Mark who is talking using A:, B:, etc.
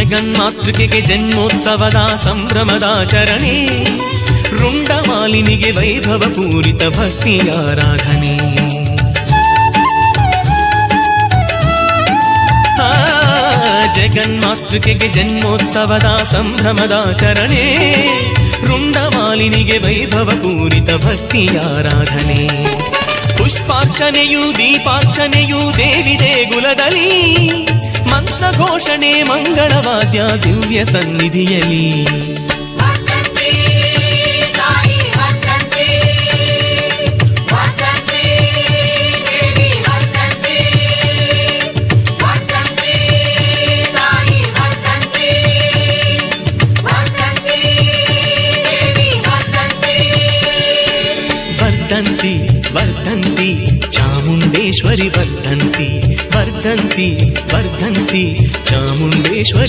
A: ಜಗನ್ಮಾತೃಕೆಗೆ ಜನ್ಮೋತ್ಸವದ ಸಂಭ್ರಮದಾಚರಣೆ ರುಂಡಮಾಲಿನಿಗೆ ವೈಭವ ಪೂರಿತ ಭಕ್ತಿಯಾರಾಧನೆ ಜಗನ್ಮಾತೃಕೆಗೆ ಜನ್ಮೋತ್ಸವದ ಸಂಭ್ರಮದಾಚರಣೆ ರುಂಡಮಾಲಿನಿಗೆ ವೈಭವ ಪೂರಿತ ಭಕ್ತಿಯಾರಾಧನೆ ಪುಷ್ಪಾರ್ಚನೆಯು, ದೀಪಾರ್ಚನೆಯು ದೇವಿ ದೇಗುಲದಲ್ಲಿ ಘೋಷಣೆ ಮಂಗಳವಾದ್ಯ ದಿವ್ಯ ಸನ್ನಿಧಿಯಲ್ಲಿ
B: వర్ధంతి సాయి వర్ధంతి వర్ధంతి దేవి వర్ధంతి వర్ధంతి సాయి వర్ధంతి వర్ధంతి దేవి వర్ధంతి
A: వర్ధంతి వర్ధంతి చాముండేశ్వరి వర్ధంతి వర్ధంతి వర్ధంతి चामुंडेश्वरी